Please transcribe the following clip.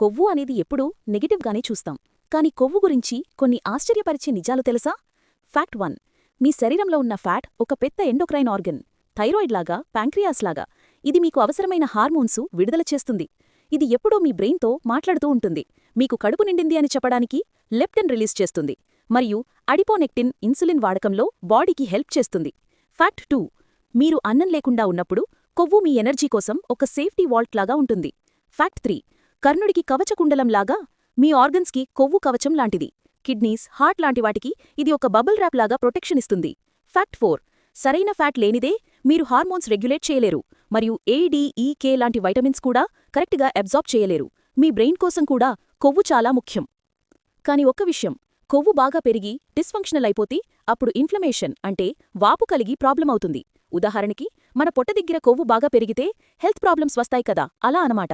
కొవ్వు అనేది ఎప్పుడూ నెగిటివ్గానే చూస్తాం. కానీ కొవ్వు గురించి కొన్ని ఆశ్చర్యపరిచే నిజాలు తెలుసా? ఫ్యాక్ట్ వన్ మీ శరీరంలో ఉన్న ఫ్యాట్ ఒక పెద్ద ఎండోక్రైన్ ఆర్గన్ థైరాయిడ్ లాగా ప్యాంక్రియాస్ లాగా. ఇది మీకు అవసరమైన హార్మోన్సు విడుదల చేస్తుంది. ఇది ఎప్పుడూ మీ బ్రెయిన్తో మాట్లాడుతూ ఉంటుంది. మీకు కడుపు నిండింది అని చెప్పడానికి లెప్టిన్ రిలీజ్ చేస్తుంది. మరియు అడిపోనెక్టిన్ ఇన్సులిన్ వాడకంలో బాడీకి హెల్ప్ చేస్తుంది. ఫ్యాక్ట్ టూ మీరు అన్నం లేకుండా ఉన్నప్పుడు కొవ్వు మీ ఎనర్జీ కోసం ఒక సేఫ్టీ వాల్ట్ లాగా ఉంటుంది. ఫ్యాక్ట్ త్రీ కర్ణుడికి కవచకుండలంలాగా మీ ఆర్గన్స్కి కొవ్వు కవచం లాంటిది. కిడ్నీస్ హార్ట్ లాంటి వాటికి ఇది ఒక బబుల్ ర్యాప్ లాగా ప్రొటెక్షన్ ఇస్తుంది. Fact four. సరైన ఫ్యాట్ లేనిదే మీరు హార్మోన్స్ రెగ్యులేట్ చేయలేరు. మరియు ఏడీఈకే లాంటి వైటమిన్స్ కూడా కరెక్ట్గా అబ్జార్బ్ చేయలేరు. మీ బ్రెయిన్ కోసం కూడా కొవ్వు చాలా ముఖ్యం. కాని ఒక్క విషయం. కొవ్వు బాగా పెరిగి డిస్ఫంక్షనల్ అయిపోతే అప్పుడు ఇన్ఫ్లమేషన్ అంటే వాపు కలిగి ప్రాబ్లం అవుతుంది. ఉదాహరణకి మన పొట్ట దగ్గర కొవ్వు బాగా పెరిగితే హెల్త్ ప్రాబ్లమ్స్ వస్తాయి కదా అలా అనమాట